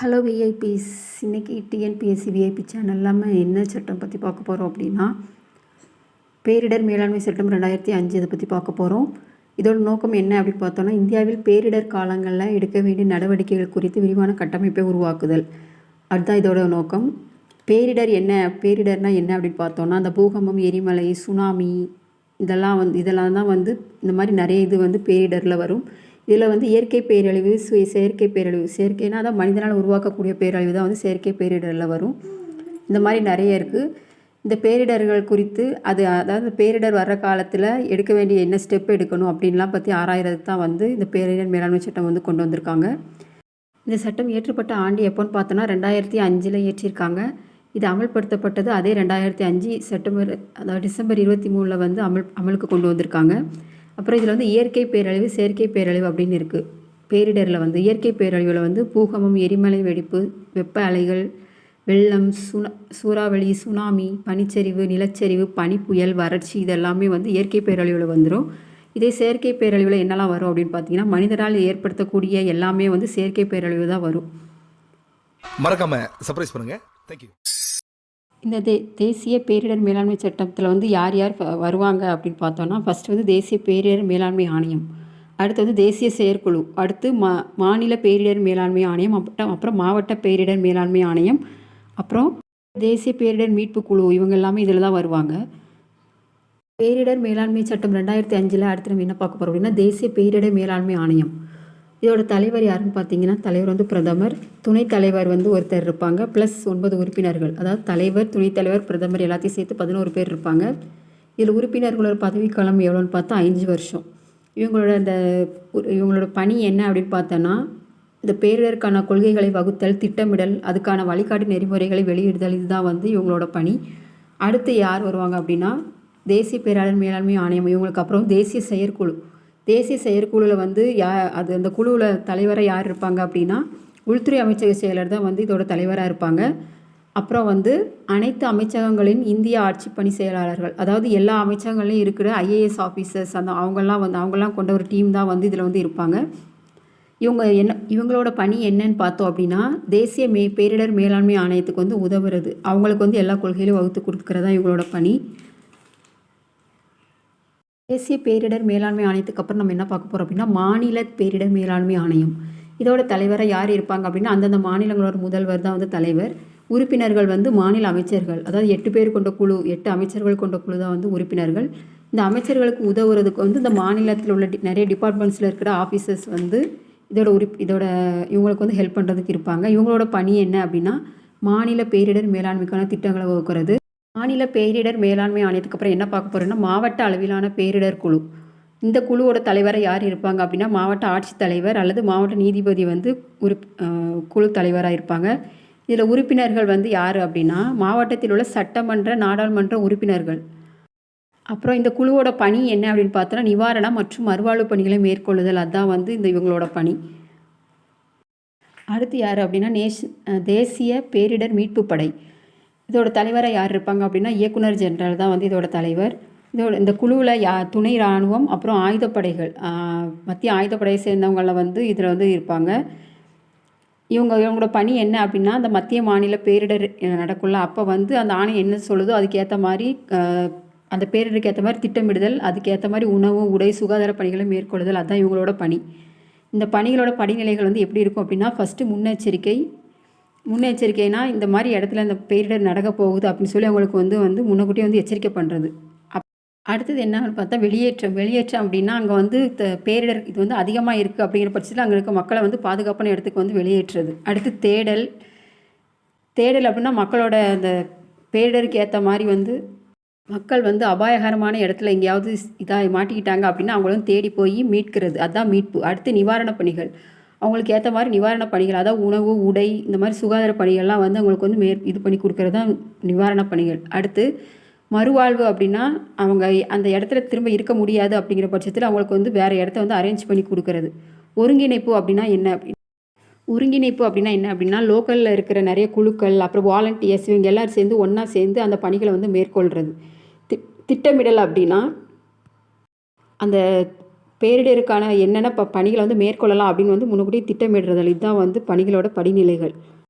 Hello VIPs இன்றைக்கி TNPSC VIP channel இல்லாமல் என்ன சட்டம் பற்றி பார்க்க போகிறோம் அப்படின்னா பேரிடர் மேலாண்மை சட்டம் ரெண்டாயிரத்தி அஞ்சு இதை பற்றி பார்க்க போகிறோம் இதோட நோக்கம் என்ன அப்படின்னு பார்த்தோன்னா இந்தியாவில் பேரிடர் காலங்களில் எடுக்க வேண்டிய நடவடிக்கைகள் குறித்து விரிவான கட்டமைப்பை உருவாக்குதல். அதுதான் இதோட நோக்கம். பேரிடர் என்ன பேரிடர்னால் என்ன அப்படின்னு பார்த்தோன்னா அந்த பூகம்பம் எரிமலை சுனாமி இதெல்லாம் வந்து இதெல்லாம் தான் வந்து இந்த மாதிரி நிறைய இது வந்து பேரிடரில் வரும். இதில் வந்து இயற்கை பேரழிவு சு செயற்கை பேரழிவு செயற்கைனா தான் மனிதனால் உருவாக்கக்கூடிய பேரழிவு தான் வந்து செயற்கை பேரிடரில் வரும். இந்த மாதிரி நிறைய இருக்குது இந்த பேரிடர்கள் குறித்து அது அதாவது பேரிடர் வர்ற காலத்தில் எடுக்க வேண்டிய என்ன ஸ்டெப் எடுக்கணும் அப்படின்லாம் பற்றி ஆராயறதுக்கு தான் வந்து இந்த பேரிடர் மேலாண்மை சட்டம் வந்து கொண்டு வந்திருக்காங்க. இந்த சட்டம் இயற்றப்பட்ட ஆண்டு எப்போன்னு பார்த்தோன்னா ரெண்டாயிரத்தி அஞ்சில் இயற்றியிருக்காங்க இது அமல்படுத்தப்பட்டது அதே ரெண்டாயிரத்தி அஞ்சு செப்டம்பர் அதாவது டிசம்பர் இருபத்தி மூணில் வந்து அமல் அமலுக்கு கொண்டு வந்திருக்காங்க. அப்புறம் இதில் வந்து இயற்கை பேரழிவு செயற்கை பேரழிவு அப்படின்னு இருக்குது பேரிடரில் வந்து இயற்கை பேரழிவில் வந்து பூகம்பம் எரிமலை வெடிப்பு வெப்ப அலைகள் வெள்ளம் சுனா சூறாவளி சுனாமி பனிச்சரிவு நிலச்சரிவு பனிப்புயல் வறட்சி இதெல்லாமே வந்து இயற்கை பேரழிவில் வந்துடும் இதே செயற்கை பேரழிவில் என்னெல்லாம் வரும் அப்படின்னு பார்த்தீங்கன்னா மனிதரால் ஏற்படுத்தக்கூடிய எல்லாமே வந்து செயற்கை பேரழிவு தான் வரும். மறக்காம சர்ப்ரைஸ் பண்ணுங்க. தேங்க்யூ இந்த தே தேசிய பேரிடர் மேலாண்மை சட்டத்தில் வந்து யார் யார் வருவாங்க அப்படின்னு பார்த்தோன்னா ஃபஸ்ட்டு வந்து தேசிய பேரிடர் மேலாண்மை ஆணையம் அடுத்து வந்து தேசிய செயற்குழு அடுத்து மா மாநில பேரிடர் மேலாண்மை ஆணையம் அப்புறம் அப்புறம் மாவட்ட பேரிடர் மேலாண்மை ஆணையம் அப்புறம் தேசிய பேரிடர் மீட்பு குழு இவங்க எல்லாமே இதில் தான் வருவாங்க. பேரிடர் மேலாண்மை சட்டம் ரெண்டாயிரத்தி அஞ்சில் அடுத்து நம்ம என்ன பார்க்க போகிறோம் அப்படின்னா தேசிய பேரிடர் மேலாண்மை ஆணையம். இதோட தலைவர் யாருன்னு பார்த்தீங்கன்னா தலைவர் வந்து பிரதமர். துணைத் தலைவர் வந்து ஒருத்தர் இருப்பாங்க. ப்ளஸ் ஒன்பது உறுப்பினர்கள். அதாவது தலைவர் துணைத் தலைவர் பிரதமர் எல்லாத்தையும் சேர்த்து பதினோரு பேர் இருப்பாங்க. இதில் உறுப்பினர்களோட பதவிக்காலம் எவ்வளோன்னு பார்த்தா அஞ்சு வருஷம். இவங்களோட அந்த இவங்களோட பணி என்ன அப்படின்னு பார்த்தோன்னா இந்த பேரிடருக்கான கொள்கைகளை வகுத்தல் திட்டமிடல் அதுக்கான வழிகாட்டு நெறிமுறைகளை வெளியிடுதல் இதுதான் வந்து இவங்களோட பணி. அடுத்து யார் வருவாங்க அப்படின்னா தேசிய பேரிடர் மேலாண்மை ஆணையம் இவங்களுக்கு அப்புறம் தேசிய செயற்குழு. தேசிய செயற்குழுவில் வந்து யா அது அந்த குழுவில் தலைவராக யார் இருப்பாங்க அப்படின்னா உள்துறை அமைச்சக செயலர் தான் வந்து இதோட தலைவராக இருப்பாங்க. அப்புறம் வந்து அனைத்து அமைச்சகங்களின் இந்திய ஆட்சி பணி செயலாளர்கள் அதாவது எல்லா அமைச்சகங்களையும் இருக்கிற ஐஏஎஸ் ஆஃபீஸர்ஸ் அந்த அவங்கெல்லாம் வந்து அவங்கெல்லாம் கொண்ட ஒரு டீம் தான் வந்து இதில் வந்து இருப்பாங்க. இவங்க என்ன இவங்களோட பணி என்னன்னு பார்த்தோம் அப்படின்னா தேசிய மே பேரிடர் மேலாண்மை ஆணையத்துக்கு வந்து உதவுறது. அவங்களுக்கு வந்து எல்லா கொள்கையிலும் வகுத்து கொடுக்குறதா இவங்களோட பணி. தேசிய பேரிடர் மேலாண்மை ஆணையத்துக்கு அப்புறம் நம்ம என்ன பார்க்க போகிறோம் அப்படின்னா மாநில பேரிடர் மேலாண்மை ஆணையம். இதோட தலைவராக யார் இருப்பாங்க அப்படின்னா அந்தந்த மாநிலங்களோட முதல்வர் தான் வந்து தலைவர். உறுப்பினர்கள் வந்து மாநில அமைச்சர்கள். அதாவது எட்டு பேர் கொண்ட குழு எட்டு அமைச்சர்கள் கொண்ட குழு தான் வந்து உறுப்பினர்கள். இந்த அமைச்சர்களுக்கு உதவுறதுக்கு வந்து இந்த மாநிலத்தில் உள்ள டி- நிறைய டிபார்ட்மெண்ட்ஸில் இருக்கிற ஆஃபீஸர்ஸ் வந்து இதோட உறுப் இதோட இவங்களுக்கு வந்து ஹெல்ப் பண்ணுறதுக்கு இருப்பாங்க. இவங்களோட பணி என்ன அப்படின்னா மாநில பேரிடர் மேலாண்மைக்கான திட்டங்களை வகுக்கிறது. மாநில பேரிடர் மேலாண்மை ஆணையத்துக்கு அப்புறம் என்ன பார்க்க போகிறோன்னா மாவட்ட அளவிலான பேரிடர் குழு. இந்த குழுவோட தலைவராக யார் இருப்பாங்க அப்படின்னா மாவட்ட ஆட்சித்தலைவர் அல்லது மாவட்ட நீதிபதி வந்து உறுப் குழு தலைவராக இருப்பாங்க. இதில் உறுப்பினர்கள் வந்து யார் அப்படின்னா மாவட்டத்தில் உள்ள சட்டமன்ற நாடாளுமன்ற உறுப்பினர்கள். அப்புறம் இந்த குழுவோட பணி என்ன அப்படின்னு பார்த்தோன்னா நிவாரணம் மற்றும் மறுவாழ்வு பணிகளை மேற்கொள்ளுதல். அதுதான் வந்து இந்த இவங்களோட பணி. அடுத்து யார் அப்படின்னா நேஷ் தேசிய பேரிடர் மீட்பு படை. இதோட தலைவராக யார் இருப்பாங்க அப்படின்னா இயக்குனர் ஜெனரல் தான் வந்து இதோட தலைவர். இதோட இந்த குழுவில் யா துணை இராணுவம் அப்புறம் ஆயுதப்படைகள். மத்திய ஆயுதப்படையை சேர்ந்தவங்கள வந்து இதில் வந்து இருப்பாங்க. இவங்க இவங்களோட பணி என்ன அப்படின்னா அந்த மத்திய மாநில பேரிடர் நடக்குள்ள அப்போ வந்து அந்த ஆணையம் என்ன சொல்லுதோ அதுக்கேற்ற மாதிரி அந்த பேரிடருக்கு ஏற்ற மாதிரி திட்டமிடுதல் அதுக்கேற்ற மாதிரி உணவு உடை சுகாதார பணிகளை மேற்கொள்ளுதல் அதுதான் இவங்களோட பணி. இந்த பணிகளோட படிநிலைகள் வந்து எப்படி இருக்கும் அப்படின்னா ஃபஸ்ட்டு முன்னெச்சரிக்கை முன்னெச்சரிக்கைனா இந்த மாதிரி இடத்துல இந்த பேரிடர் நடக்க போகுது அப்படின்னு சொல்லி அவங்களுக்கு வந்து வந்து முன்னக்கூட்டியே வந்து எச்சரிக்கை பண்ணுறது அப் அடுத்தது என்னன்னு பார்த்தா வெளியேற்றம் வெளியேற்றம் அப்படின்னா அங்கே வந்து த- பேரிடர் இது வந்து அதிகமாக இருக்குது அப்படிங்கிற பட்சத்தில் அங்கே இருக்க மக்களை வந்து பாதுகாப்பான இடத்துக்கு வந்து வெளியேற்றுறது அடுத்து தேடல். தேடல் அப்படின்னா மக்களோட அந்த பேரிடருக்கு ஏற்ற மாதிரி வந்து மக்கள் வந்து அபாயகரமான இடத்துல எங்கேயாவது இதாக மாட்டிக்கிட்டாங்க அப்படின்னா அவங்களும் தேடி போய் மீட்கிறது. அதுதான் மீட்பு. அடுத்து நிவாரணப் பணிகள். அவங்களுக்கு ஏற்ற மாதிரி நிவாரண பணிகள் அதாவது உணவு உடை இந்த மாதிரி சுகாதார பணிகள்லாம் வந்து அவங்களுக்கு வந்து மேற் இது பண்ணி கொடுக்கறது தான் நிவாரண பணிகள். அடுத்து மறுவாழ்வு அப்படின்னா அவங்க அந்த இடத்துல திரும்ப இருக்க முடியாது அப்படிங்கிற பட்சத்தில் அவங்களுக்கு வந்து வேறு இடத்த வந்து அரேஞ்ச் பண்ணி கொடுக்கறது. ஒருங்கிணைப்பு அப்படின்னா என்ன அப்படி ஒருங்கிணைப்பு அப்படின்னா என்ன அப்படின்னா லோக்கலில் இருக்கிற நிறைய குழுக்கள் அப்புறம் வாலண்டியர்ஸ் இவங்க எல்லாரும் சேர்ந்து ஒன்றா சேர்ந்து அந்த பணிகளை வந்து மேற்கொள்கிறது தி திட்டமிடல் அப்படின்னா அந்த பேரிடருக்கான என்னென்ன ப பணிகளை வந்து மேற்கொள்ளலாம் அப்படின்னு வந்து முன்னுக்கூட்டி திட்டமிடுறதல் இதுதான் வந்து பணிகளோட படிநிலைகள்.